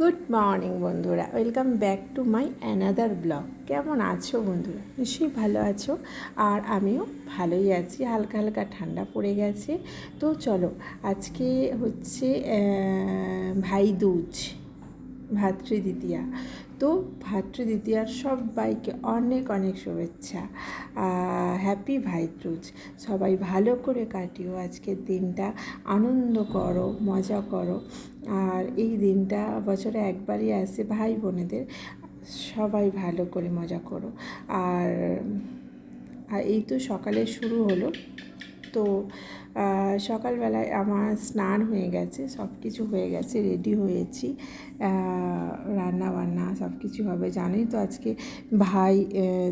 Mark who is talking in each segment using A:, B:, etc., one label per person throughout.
A: Good morning বন্ধুরা। Welcome back to my another blog কেমন আছো বন্ধুরা? নিশ্চয়ই ভালো আছো। আর আমিও ভালোই আছি। হালকা হালকা ঠান্ডা পড়ে গেছে। তো চলো, আজকে হচ্ছে ভাই দুজ ভাতৃদ্বিতীয়া। তো ভাতৃদ্বিতীয়ার সবাইকে অনেক অনেক শুভেচ্ছা। হ্যাপি ভাইদ্রুজ। সবাই ভালো করে কাটিও আজকের দিনটা। আনন্দ করো, মজা করো। আর এই দিনটা বছরে একবারই আসে ভাই বোনেদের। সবাই ভালো করে মজা করো। আর আর এই তো সকালে শুরু হলো। তো সকালবেলায় আমার স্নান হয়ে গেছে সব কিছু হয়ে গেছে রেডি হয়েছি। রান্না বান্না সব কিছু হবে। জানোই তো আজকে ভাই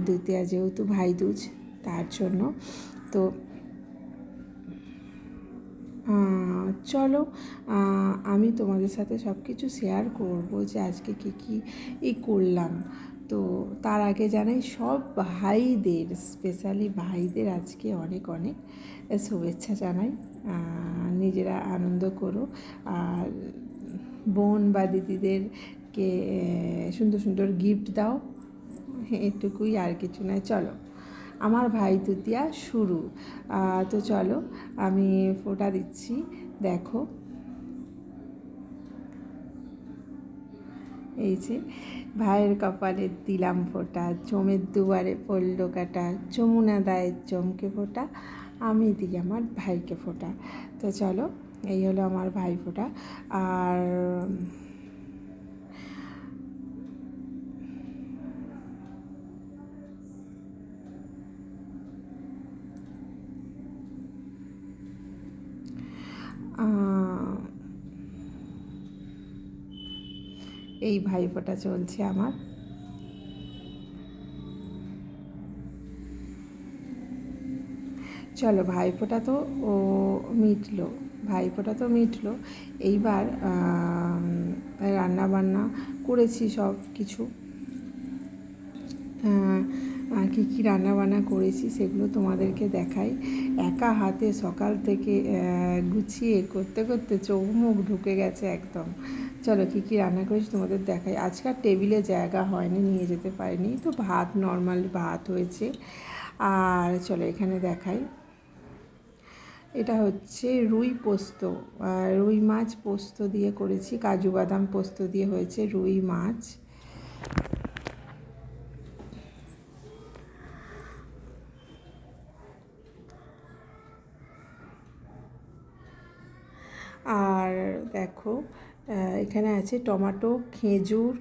A: দ্বিতীয়া যেহেতু ভাই দুজ, তার জন্য। তো চলো আমি তোমাদের সাথে সব কিছু শেয়ার করব যে আজকে কী কী ই করলাম। তো তার আগে জানাই, সব ভাইদের স্পেশালি ভাইদের আজকে অনেক অনেক শুভেচ্ছা জানাই। নিজেরা আনন্দ করো। আর বোন বা দিদিদেরকে সুন্দর সুন্দর গিফট দাও। এটুকুই আর কিছু নয়। চলো, আমার ভাই তুতিয়া শুরু। তো চলো, আমি ফোটা দিচ্ছি। দেখো এই যে ভাইয়ের কপালে দিলাম ফোঁটা, চোমের দুয়ারে পড়ল কাটা, যমুনা দায়ের জমকে ফোঁটা, আমি দিই আমার ভাইকে ফোঁটা। তো চলো, এই হলো আমার ভাই ফোঁটা। আর এই ভাইফোঁটা চলছে আমার। চলো ভাইফোঁটা তো ও মিটলো, ভাইফোঁটা তো মিটলো। এইবার রান্না বান্না করেছি সব কিছু। কী কী রান্না বান্না করেছি সেগুলো তোমাদেরকে দেখাই। একা হাতে সকাল থেকে গুছিয়ে করতে করতে চোখ মুখ ঢুকে গেছে একদম। চলো কী কী রান্না করেছি তোমাদের দেখাই। আজকাল টেবিলে জায়গা হয়নি, নিয়ে যেতে পারিনি। তো ভাত নর্মাল ভাত হয়েছে। আর চলো এখানে দেখাই। এটা হচ্ছে রুই পোস্ত। রুই মাছ পোস্ত দিয়ে করেছি। কাজু বাদাম পোস্ত দিয়ে হয়েছে রুই মাছ। আর দেখো এখানে আছে টমেটো, খেজুর,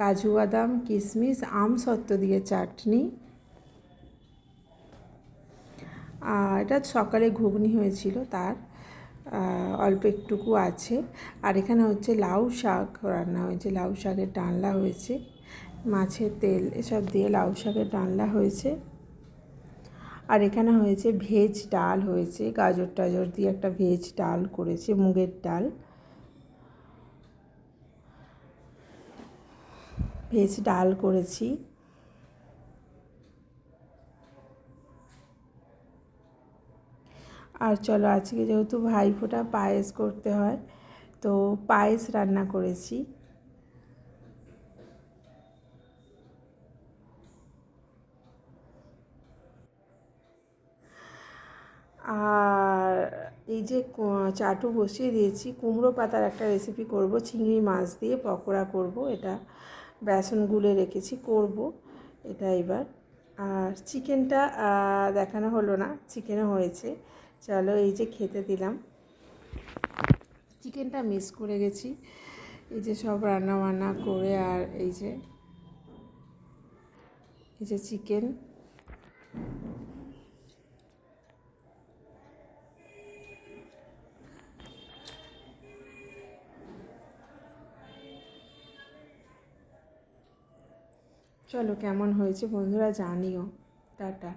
A: কাজু বাদাম কিশমিশ আম সত্ত্ব দিয়ে চাটনি। আর এটা সকালে ঘুগনি হয়েছিল তার অল্প একটুকু আছে। আর এখানে হচ্ছে লাউ শাক রান্না হয়েছে, লাউ শাকের ডালনা হয়েছে, মাছের তেল এসব দিয়ে লাউ শাকের ডালনা হয়েছে। আর এখানে হয়েছে ভেজ ডাল হয়েছে, গাজর টাজর দিয়ে একটা ভেজ ডাল করেছে, মুগের ডাল। ভেজ ডাল করেছি। আর চলো আজকে যেহেতু ভাইফোঁটা পায়েস করতে হয়, তো পায়েস রান্না করেছি। আর এই যে চাটু বসিয়ে দিয়েছি, কুমড়ো পাতার একটা রেসিপি করব, চিংড়ি মাছ দিয়ে পকোড়া করব, এটা বেসন গুলে রেখেছি, করব এটা এবার। আর চিকেনটা দেখানো হলো না চিকেনও হয়েছে। চলো এই যে খেতে দিলাম। চিকেনটা মিস করে গেছি। এই যে সব রান্না বান্না করে আর এই যে এই যে চিকেন চলো কেমন হয়েছে বন্ধুরা জানিও টাটা।